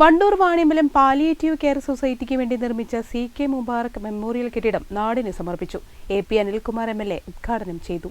Wandoor Vaniyambalam palliative care സൊസൈറ്റിക്ക് വേണ്ടി നിർമ്മിച്ച സി കെ മുബാറക് മെമ്മോറിയൽ കെട്ടിടം നാടിന് സമർപ്പിച്ചു. A P Anilkumar M L A ഉദ്ഘാടനം ചെയ്തു.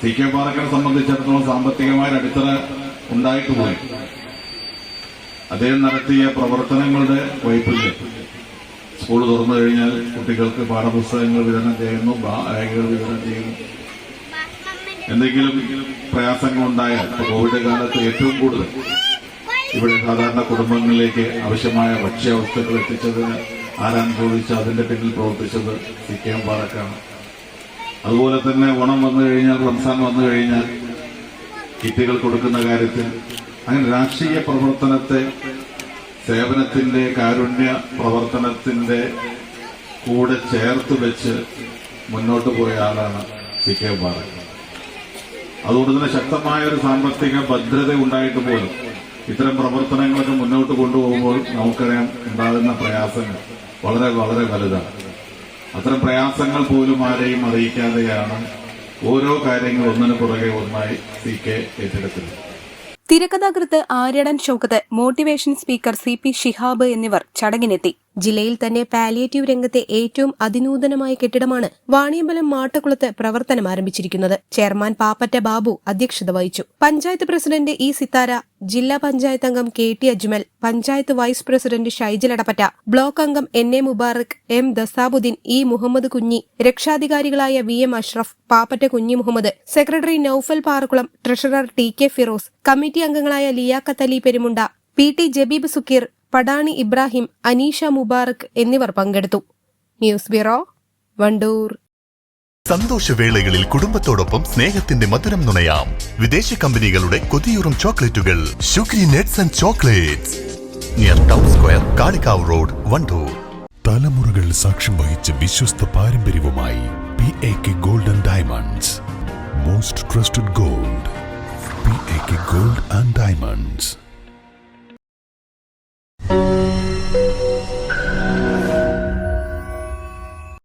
സി കെ പാറക്കനെ സംബന്ധിച്ചിടത്തോളം സാമ്പത്തികമായ അടിത്തറ ഉണ്ടായിട്ട് പോയി അദ്ദേഹം നടത്തിയ പ്രവർത്തനങ്ങളുടെ വൈപ്പിൽ സ്കൂൾ തുറന്നു കഴിഞ്ഞാൽ കുട്ടികൾക്ക് പാഠപുസ്തകങ്ങൾ വിതരണം ചെയ്യുന്നു ബാഗുകൾ വിതരണം ചെയ്യുന്നു. എന്തെങ്കിലും ഇപ്പൊ കോവിഡ് കാലത്ത് ഏറ്റവും കൂടുതൽ ഇവിടെ സാധാരണ കുടുംബങ്ങളിലേക്ക് ആവശ്യമായ ഭക്ഷ്യവസ്തുക്കൾ എത്തിച്ചതിന് ആരാൻ ചോദിച്ചാൽ അതിന്റെ പിന്നിൽ പ്രവർത്തിച്ചത് സി കെ എം പാറക്കാണ് അതുപോലെ തന്നെ ഓണം വന്നു കഴിഞ്ഞാൽ റംസാൻ വന്നു കഴിഞ്ഞാൽ കിറ്റുകൾ കൊടുക്കുന്ന കാര്യത്തിൽ അങ്ങനെ രാഷ്ട്രീയ പ്രവർത്തനത്തെ സേവനത്തിന്റെ കാരുണ്യ പ്രവർത്തനത്തിന്റെ കൂടെ ചേർത്ത് വെച്ച് മുന്നോട്ട് പോയ ആളാണ് സി കെ പാറക്ക അതുകൊണ്ട് തന്നെ ശക്തമായ ഒരു സാമ്പത്തിക ഭദ്രത ഉണ്ടായിട്ട് പോലും ഇത്തരം പ്രവർത്തനങ്ങളൊക്കെ മുന്നോട്ട് കൊണ്ടുപോകുമ്പോൾ നമുക്കറിയാം ഉണ്ടാകുന്ന പ്രയാസങ്ങൾ. വളരെ വളരെ വലുതാണ്. അത്തരം പ്രയാസങ്ങൾ പോലും ആരെയും അറിയിക്കാതെയാണ് ഓരോ കാര്യങ്ങൾ ഒന്നിനു പുറകെ ഒന്നായി സി കെ ഏറ്റെടുക്കുന്നത്. തിരക്കഥാകൃത്ത് Aryadan Shoukath motivation speaker C P Shihab എന്നിവർ ചടങ്ങിനെത്തി. ജില്ലയിൽ തന്നെ പാലിയേറ്റീവ് രംഗത്തെ ഏറ്റവും അതിനൂതനമായ കെട്ടിടമാണ് വാണിയമ്പലം മാട്ടക്കുളത്ത് പ്രവർത്തനം ആരംഭിച്ചിരിക്കുന്നത്. ചെയർമാൻ പാപ്പറ്റ ബാബു അധ്യക്ഷത വഹിച്ചു. പഞ്ചായത്ത് പ്രസിഡന്റ് ഇ സിത്താര ജില്ലാ പഞ്ചായത്ത് അംഗം K T Ajmal panchayat vice president Shaijal Adappatta block അംഗം N A Mubarak M Dasabuddin E Muhammad Kunhi രക്ഷാധികാരികളായ V M Ashraf Pappatta Kunhi Muhammad secretary Noufal Parakkulam treasurer T K Firoz committee അംഗങ്ങളായ Liaquat Ali Perumunda P T Jabeeb Sukkeer Padani Ibrahim Aneesha Mubarak എന്നിവർ പങ്കെടുത്തു. News bureau Wandoor. സന്തോഷവേളകളിൽ കുടുംബത്തോടൊപ്പം സ്നേഹത്തിന്റെ മധുരം നുണയാം. വിദേശ കമ്പനികളുടെ കൊതിയൂറും ചോക്ലേറ്റുകൾ. Shukri nuts and chocolates. Near town square Kalikavu road Wandoor. തലമുറകൾ സാക്ഷ്യം വഹിച്ച വിശ്വസ്ത പാരമ്പര്യവുമായി P A K golden diamonds most trusted gold P A K gold and diamonds